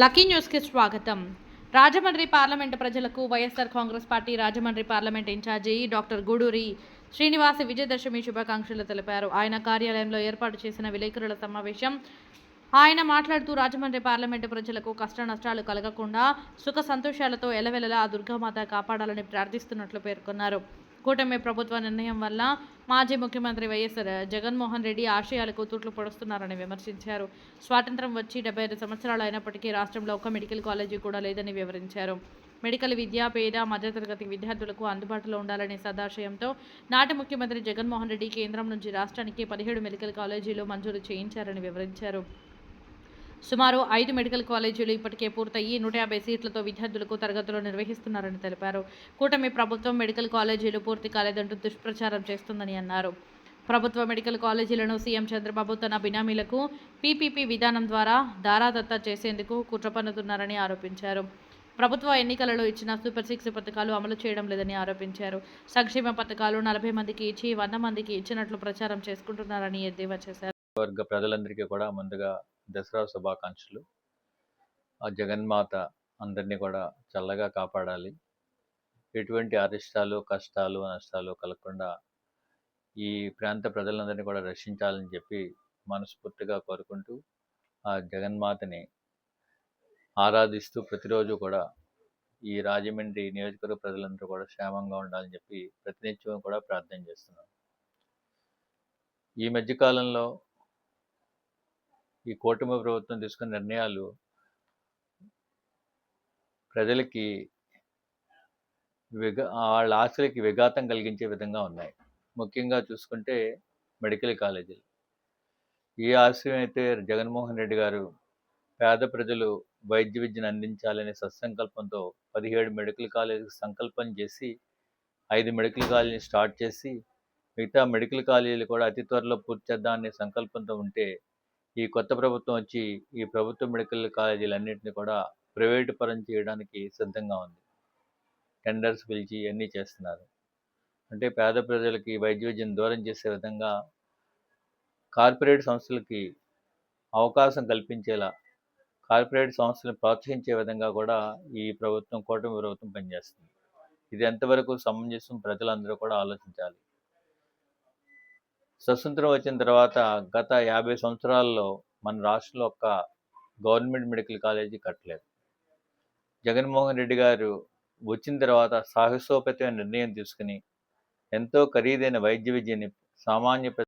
Lucky న్యూస్కి స్వాగతం. Rajahmundry parliament ప్రజలకు YSR Congress party Rajahmundry parliament incharge doctor Guduri Srinivasa Vijayadashami శుభాకాంక్షలు తెలిపారు. ఆయన కార్యాలయంలో ఏర్పాటు చేసిన విలేకరుల సమావేశం. ఆయన మాట్లాడుతూ రాజమండ్రి పార్లమెంటు ప్రజలకు కష్ట నష్టాలు కలగకుండా సుఖ సంతోషాలతో ఎలవెలలా ఆ దుర్గామాత కాపాడాలని ప్రార్థిస్తున్నట్లు పేర్కొన్నారు. కూటమి ప్రభుత్వ నిర్ణయం వల్ల మాజీ ముఖ్యమంత్రి వైఎస్ఆర్ జగన్మోహన్ రెడ్డి ఆశయాలకు తూట్లు పొడుస్తున్నారని విమర్శించారు. స్వాతంత్రం వచ్చి డెబ్బై ఐదు సంవత్సరాలు అయినప్పటికీ రాష్ట్రంలో ఒక్క మెడికల్ కాలేజీ కూడా లేదని వివరించారు. మెడికల్ విద్య పేద మధ్యతరగతి విద్యార్థులకు అందుబాటులో ఉండాలనే సదాశయంతో నాటి ముఖ్యమంత్రి జగన్మోహన్ రెడ్డి కేంద్రం నుంచి రాష్ట్రానికి పదిహేడు మెడికల్ కాలేజీలు మంజూరు చేయించారని వివరించారు. సుమారు ఐదు మెడికల్ కాలేజీలు ఇప్పటికే పూర్తయి నూట యాభై సీట్లతో విద్యార్థులకు తరగతులు నిర్వహిస్తున్నారని తెలిపారు. కూటమి ప్రభుత్వం మెడికల్ కాలేజీలు పూర్తి కాలేదంటూ దుష్ప్రచారం చేస్తుందని అన్నారు. ప్రభుత్వ మెడికల్ కాలేజీలను సీఎం చంద్రబాబు తన బినామీలకు పీపీపీ విధానం ద్వారా దారాదత్తా చేసేందుకు కుట్ర పన్నుతున్నారని ఆరోపించారు. ప్రభుత్వ ఎన్నికలలో ఇచ్చిన సూపర్ సిక్స్ పథకాలు అమలు చేయడం లేదని ఆరోపించారు. సంక్షేమ పథకాలు నలభై మందికి ఇచ్చి వంద మందికి ఇచ్చినట్లు ప్రచారం చేసుకుంటున్నారని ఎద్దేవా చేశారు. వర్గ ప్రజలందరికీ కూడా ముందుగా దసరా శుభాకాంక్షలు. ఆ జగన్మాత అందరినీ కూడా చల్లగా కాపాడాలి. ఎటువంటి అరిష్టాలు కష్టాలు నష్టాలు కలగకుండా ఈ ప్రాంత ప్రజలందరినీ కూడా రక్షించాలని చెప్పి మనస్ఫూర్తిగా కోరుకుంటూ ఆ జగన్మాతని ఆరాధిస్తూ ప్రతిరోజు కూడా ఈ రాజమండ్రి నియోజకవర్గ ప్రజలందరూ కూడా క్షేమంగా ఉండాలని చెప్పి ప్రతినిత్యం కూడా ప్రార్థన చేస్తున్నాం. ఈ మధ్యకాలంలో ఈ కూటమి ప్రభుత్వం తీసుకున్న నిర్ణయాలు ప్రజలకి విఘ వాళ్ళ ఆశలకి విఘాతం కలిగించే విధంగా ఉన్నాయి. ముఖ్యంగా చూసుకుంటే మెడికల్ కాలేజీలు. ఏ ఆశయం అయితే జగన్మోహన్ రెడ్డి గారు పేద ప్రజలు వైద్య విద్యను అందించాలనే సత్సంకల్పంతో పదిహేడు మెడికల్ కాలేజీకి సంకల్పం చేసి ఐదు మెడికల్ కాలేజీని స్టార్ట్ చేసి మిగతా మెడికల్ కాలేజీలు కూడా అతి త్వరలో పూర్తి చేద్దామనే సంకల్పంతో ఉంటే ఈ కొత్త ప్రభుత్వం వచ్చి ఈ ప్రభుత్వ మెడికల్ కాలేజీలన్నింటినీ కూడా ప్రైవేటు పరం చేయడానికి సిద్ధంగా ఉంది. టెండర్స్ పిలిచి అన్నీ చేస్తున్నారు. అంటే పేద ప్రజలకి వైద్య విద్యను దూరం చేసే విధంగా కార్పొరేట్ సంస్థలకి అవకాశం కల్పించేలా కార్పొరేట్ సంస్థలను ప్రోత్సహించే విధంగా కూడా ఈ ప్రభుత్వం కూటమి ప్రభుత్వం పనిచేస్తుంది. ఇది ఎంతవరకు సమంజసం ప్రజలందరూ కూడా ఆలోచించాలి. స్వతంత్రం వచ్చిన తర్వాత గత యాభై సంవత్సరాల్లో మన రాష్ట్రంలో ఒక్క గవర్నమెంట్ మెడికల్ కాలేజీ కట్టలేదు. జగన్మోహన్ రెడ్డి గారు వచ్చిన తర్వాత సాహసోపేతమైన నిర్ణయం తీసుకుని ఎంతో ఖరీదైన వైద్య విద్యని సామాన్య